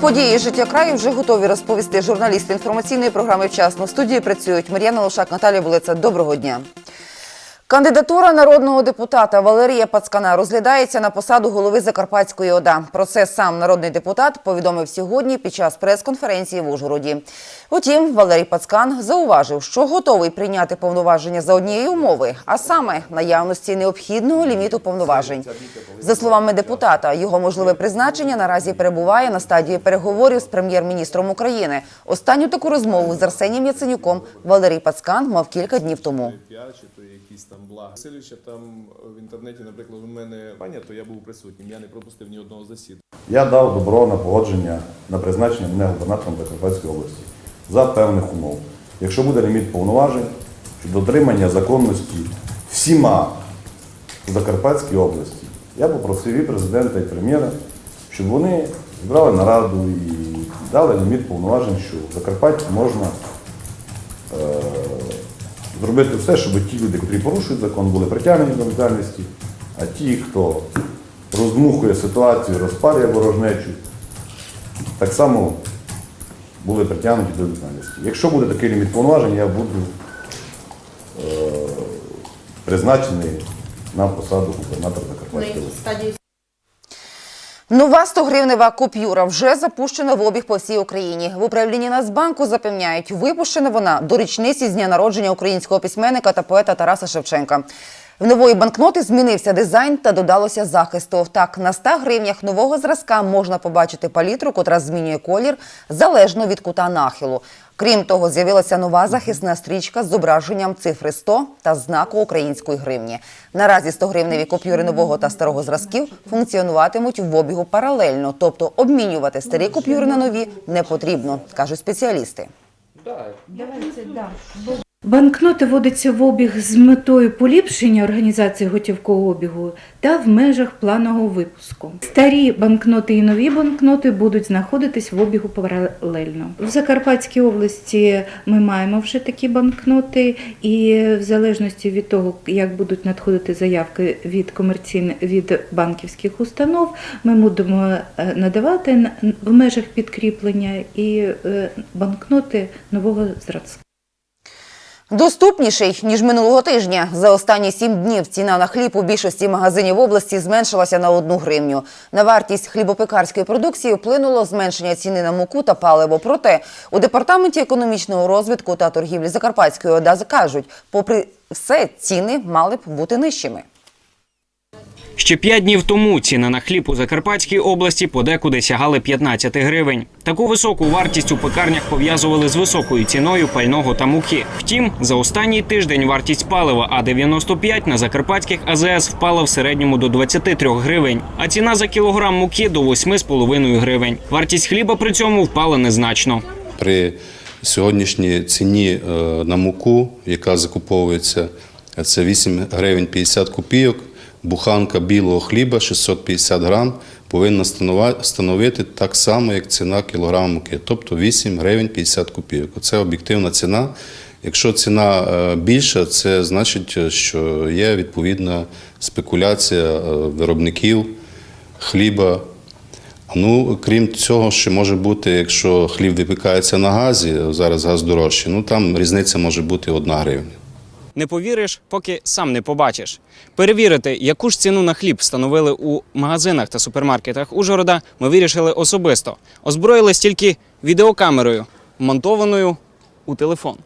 Події життя краю вже готові розповісти журналісти інформаційної програми «Вчасно». В студії працюють Мар'яна Лошак, Наталія Булеца. Доброго дня. Кандидатура народного депутата Валерія Пацкана розглядається на посаду голови Закарпатської ОДА. Про це сам народний депутат повідомив сьогодні під час прес-конференції в Ужгороді. Утім, Валерій Пацкан зауважив, що готовий прийняти повноваження за однієї умови, а саме наявності необхідного ліміту повноважень. За словами депутата, його можливе призначення наразі перебуває на стадії переговорів з прем'єр-міністром України. Останню таку розмову з Арсенієм Яценюком Валерій Пацкан мав кілька днів тому. Якісь там блага. Васильовича там е, в інтернеті, наприклад, у мене пані, то я був присутнім. Я не пропустив ні одного засідання. Я дав добро на погодження на призначення мене губернатором Закарпатської області за певних умов. Якщо буде ліміт повноважень, щодо дотримання законності всіма в Закарпатській області, я попросив і президента, і прем'єра, щоб вони зібрали нараду і дали ліміт повноважень, що в Закарпатті можна зробити все, щоб ті люди, які порушують закон, були притягнені до відповідальності, а ті, хто роздмухує ситуацію, розпалює ворожнечу, так само були притягнуті до відповідальності. Якщо буде такий ліміт повноважень, я буду е, призначений на посаду губернатора Закарпатської області. Нова 100-гривнева купюра вже запущена в обіг по всій Україні. В управлінні Нацбанку запевняють, випущена вона до річниці з дня народження українського письменника та поета Тараса Шевченка. В нової банкноти змінився дизайн та додалося захисту. Так, на 100 гривнях нового зразка можна побачити палітру, котра змінює колір залежно від кута нахилу. Крім того, з'явилася нова захисна стрічка з зображенням цифри 100 та знаку української гривні. Наразі 100-гривневі купюри нового та старого зразків функціонуватимуть в обігу паралельно, тобто обмінювати старі купюри на нові не потрібно, кажуть спеціалісти. Банкноти вводяться в обіг з метою поліпшення організації готівкового обігу та в межах планового випуску. Старі банкноти і нові банкноти будуть знаходитись в обігу паралельно. В Закарпатській області ми маємо вже такі банкноти, і в залежності від того, як будуть надходити заявки від комерційних від банківських установ, ми будемо е, надавати в межах підкріплення і е, банкноти нового зразка. Доступніший ніж минулого тижня. За останні сім днів ціна на хліб у більшості магазинів області зменшилася на одну гривню. На вартість хлібопекарської продукції вплинуло зменшення ціни на муку та паливо. Проте у департаменті економічного розвитку та торгівлі Закарпатської ОДА кажуть, попри все, ціни мали б бути нижчими. Ще п'ять днів тому ціни на хліб у Закарпатській області подекуди сягали 15 гривень. Таку високу вартість у пекарнях пов'язували з високою ціною пального та муки. Втім, за останній тиждень вартість палива А95 на закарпатських АЗС впала в середньому до 23 гривень, а ціна за кілограм муки до 8,5 гривень. Вартість хліба при цьому впала незначно. При сьогоднішній ціні е, на муку, яка закуповується, це 8 гривень 50 копійок, буханка білого хліба 650 грам повинна становити так само, як ціна кілограма муки, тобто 8 гривень 50 копійок. Це об'єктивна ціна. Якщо ціна е, більша, це значить, е, що є відповідна спекуляція е, виробників хліба Ну, крім цього, ще може бути, якщо хліб випікається на газі, зараз газ дорожчий, ну там різниця може бути одна гривня. Не повіриш, поки сам не побачиш. Перевірити, яку ж ціну на хліб встановили у магазинах та супермаркетах Ужгорода, ми вирішили особисто. Озброїлись тільки відеокамерою, вмонтованою у телефон.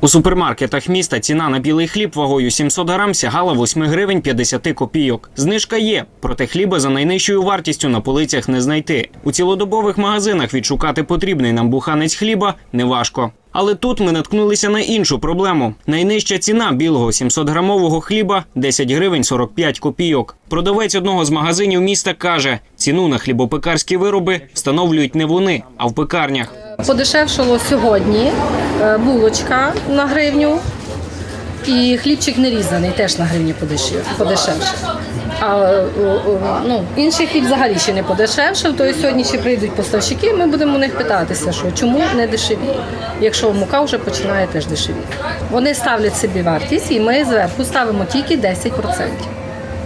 У супермаркетах міста ціна на білий хліб вагою 700 грам сягала 8 гривень 50 копійок. Знижка є, проте хліба за найнижчою вартістю на полицях не знайти. У цілодобових магазинах відшукати потрібний нам буханець хліба неважко. Але тут ми наткнулися на іншу проблему. Найнижча ціна білого 700-грамового хліба 10 гривень 45 копійок. Продавець одного з магазинів міста каже, ціну на хлібопекарські вироби встановлюють не вони, а в пекарнях. Подешевшало сьогодні е, булочка на гривню і хлібчик не різаний, теж на гривні подешев- подешевше. А ну, інший хліб взагалі ще не подешевшив, то сьогодні ще прийдуть поставщики, ми будемо у них питатися, що чому не дешеві, якщо мука вже починає теж дешевіти. Вони ставлять собі вартість, і ми зверху ставимо тільки 10%.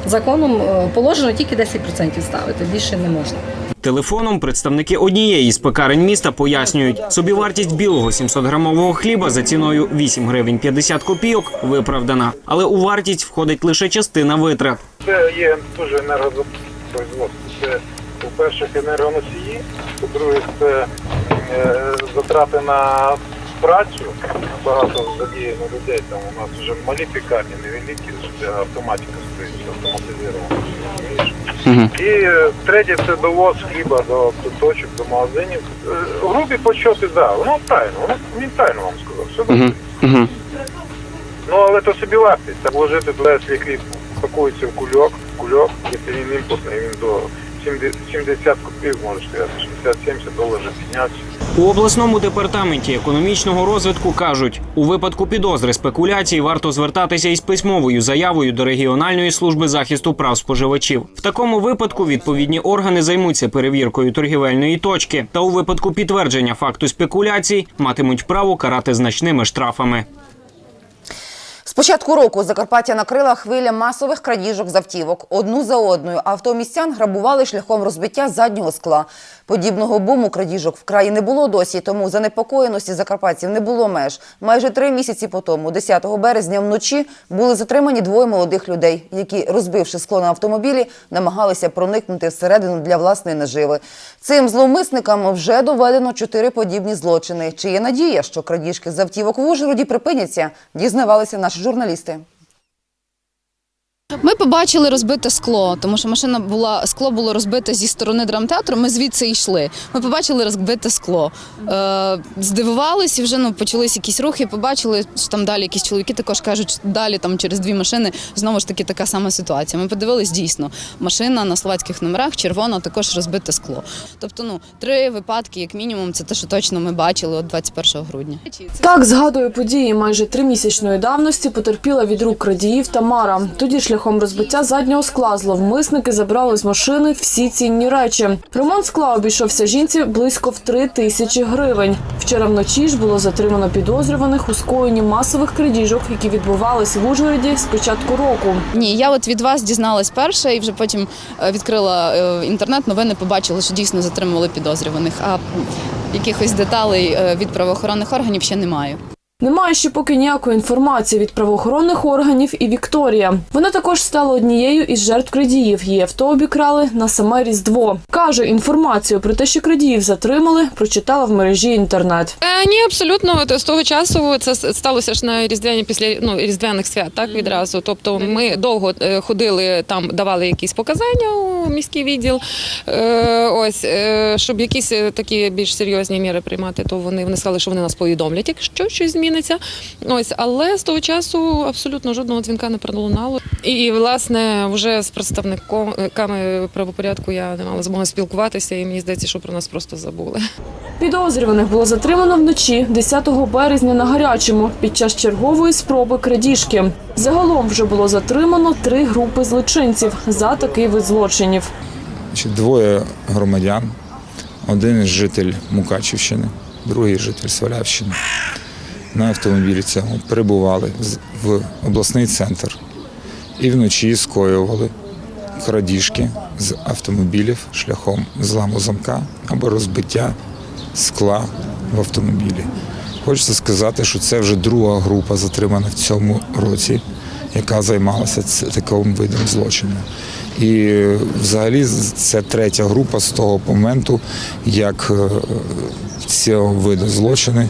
Законом е, положено тільки 10% ставити, більше не можна. Телефоном представники однієї з пекарень міста пояснюють, собівартість білого 700-грамового хліба за ціною 8 гривень 50 копійок виправдана, але у вартість входить лише частина витрат. Це є дуже енергопроизводство. Це, по-перше, енергоносії, по-друге, це е, затрати на працю. Багато задіяно людей. Там у нас вже малі пікарні, невеликі, де автоматика стоїть, все автоматизовано. розумієш? І е, третє це довоз хліба до, точок, до магазинів. Е, грубі почоти, да, воно правильно, воно він правильно вам сказав. Все добре. Ну, але то собі вартість. Та вложити туди, якщо хліб пакується в кульок, кульок, якщо він імпортний, він до 70 70 копійок, може сказати, 60-70 доларів піднявся. У обласному департаменті економічного розвитку кажуть, у випадку підозри спекуляцій варто звертатися із письмовою заявою до регіональної служби захисту прав споживачів. В такому випадку відповідні органи займуться перевіркою торгівельної точки, та у випадку підтвердження факту спекуляцій матимуть право карати значними штрафами. Початку року Закарпаття накрила хвиля масових крадіжок з автівок. Одну за одною автомістян грабували шляхом розбиття заднього скла. Подібного буму крадіжок в краї не було досі, тому занепокоєності закарпатців не було меж. Майже три місяці по тому, 10 березня вночі, були затримані двоє молодих людей, які, розбивши скло на автомобілі, намагалися проникнути всередину для власної наживи. Цим зловмисникам вже доведено чотири подібні злочини. Чи є надія, що крадіжки з автівок в Ужгороді припиняться, дізнавалися наші журналісти. Ми побачили розбите скло, тому що машина була скло було розбите зі сторони драмтеатру. Ми звідси йшли. Ми побачили розбите скло. Е, здивувалися, вже ну почались якісь рухи. Побачили, що там далі якісь чоловіки також кажуть, що далі там через дві машини знову ж таки така сама ситуація. Ми подивились дійсно. Машина на словацьких номерах, червона, також розбите скло. Тобто, ну три випадки, як мінімум, це те, що точно ми бачили от 21 грудня. Так згадує події майже тримісячної давності потерпіла від рук крадіїв Тамара. Тоді шляхом розбиття заднього скла зловмисники забрали з машини всі цінні речі. Ремонт скла обійшовся жінці близько в три тисячі гривень. Вчора вночі ж було затримано підозрюваних у скоєнні масових крадіжок, які відбувались в Ужгороді з початку року. Ні, я от від вас дізналась перша і вже потім е, відкрила е, інтернет. Новини побачила, що дійсно затримували підозрюваних. А якихось деталей е, від правоохоронних органів ще немає. Немає ще поки ніякої інформації від правоохоронних органів і Вікторія. Вона також стала однією із жертв крадіїв. Її авто обікрали на саме Різдво. Каже, інформацію про те, що крадіїв затримали, прочитала в мережі інтернет. Е, ні, абсолютно. От З того часу це сталося ж на різдвяні після ну, різдвяних свят, так відразу. Тобто ми довго е, ходили там, давали якісь показання у міський відділ. Е, ось е, щоб якісь е, такі більш серйозні міри приймати, то вони, вони сказали, що вони нас повідомлять, якщо щось зміниться. Ось, але з того часу абсолютно жодного дзвінка не пролунало. І власне вже з представниками правопорядку я не мала змоги спілкуватися, і мені здається, що про нас просто забули. Підозрюваних було затримано вночі 10 березня на гарячому під час чергової спроби крадіжки. Загалом вже було затримано три групи злочинців за такий вид злочинів. Двоє громадян, один житель Мукачівщини, другий житель Свалявщини. На автомобілі цьому прибували в обласний центр і вночі скоювали крадіжки з автомобілів шляхом зламу замка або розбиття скла в автомобілі. Хочеться сказати, що це вже друга група затримана в цьому році, яка займалася таким видом злочину. І е, взагалі це третя група з того моменту, як е, цього виду злочини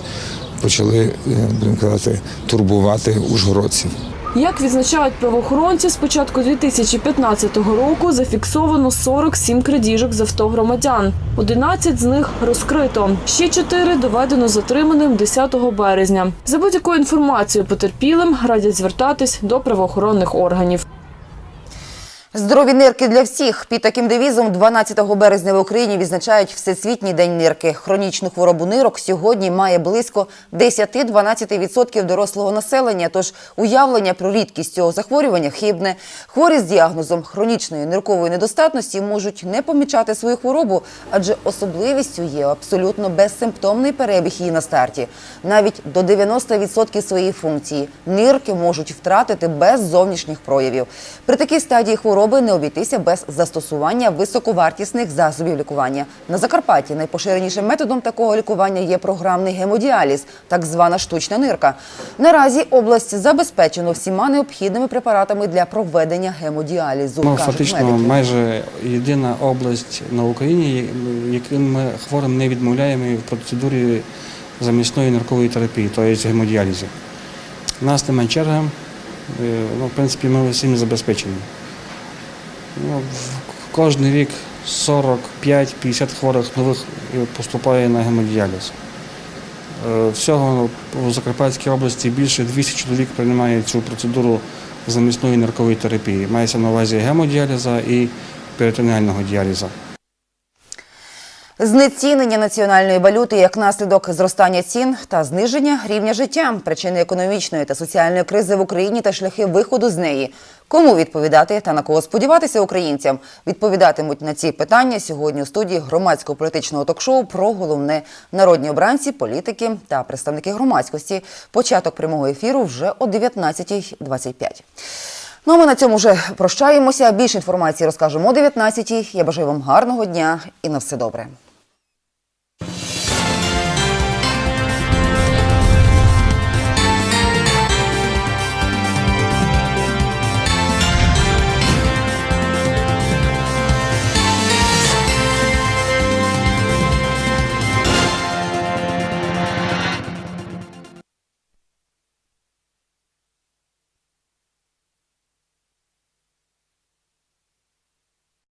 почали, е, будемо казати, турбувати ужгородців. Як відзначають правоохоронці, з початку 2015 року зафіксовано 47 крадіжок з авто громадян. 11 з них розкрито. Ще 4 доведено затриманим 10 березня. За будь-якою інформацією потерпілим радять звертатись до правоохоронних органів. Здорові нирки для всіх. Під таким девізом 12 березня в Україні відзначають Всесвітній день нирки. Хронічну хворобу нирок сьогодні має близько 10-12% дорослого населення. Тож уявлення про рідкість цього захворювання хибне. Хворі з діагнозом хронічної ниркової недостатності можуть не помічати свою хворобу, адже особливістю є абсолютно безсимптомний перебіг її на старті. Навіть до 90% своєї функції нирки можуть втратити без зовнішніх проявів. При такій стадії хвороб хвороби не обійтися без застосування високовартісних засобів лікування. На Закарпатті найпоширенішим методом такого лікування є програмний гемодіаліз, так звана штучна нирка. Наразі область забезпечено всіма необхідними препаратами для проведення гемодіалізу. Кажуть фактично медики. майже єдина область на Україні, яким ми хворим не відмовляємо в процедурі замісної наркової терапії, тобто гемодіалізу. У нас немає черги, е, ну, в принципі, ми всім забезпечені. Ну, Кожен рік 45-50 хворих нових поступає на гемодіаліз. Е, Всього у Закарпатській області більше 200 чоловік приймає цю процедуру замісної наркової терапії. Мається на увазі гемодіаліза і перитонеального діаліза. Знецінення національної валюти як наслідок зростання цін та зниження рівня життя, причини економічної та соціальної кризи в Україні та шляхи виходу з неї. Кому відповідати та на кого сподіватися українцям? Відповідатимуть на ці питання сьогодні у студії громадського політичного ток-шоу про головне народні обранці, політики та представники громадськості. Початок прямого ефіру вже о 19.25. Ну а ми на цьому вже прощаємося. Більше інформації розкажемо о 19.00. Я бажаю вам гарного дня і на все добре. you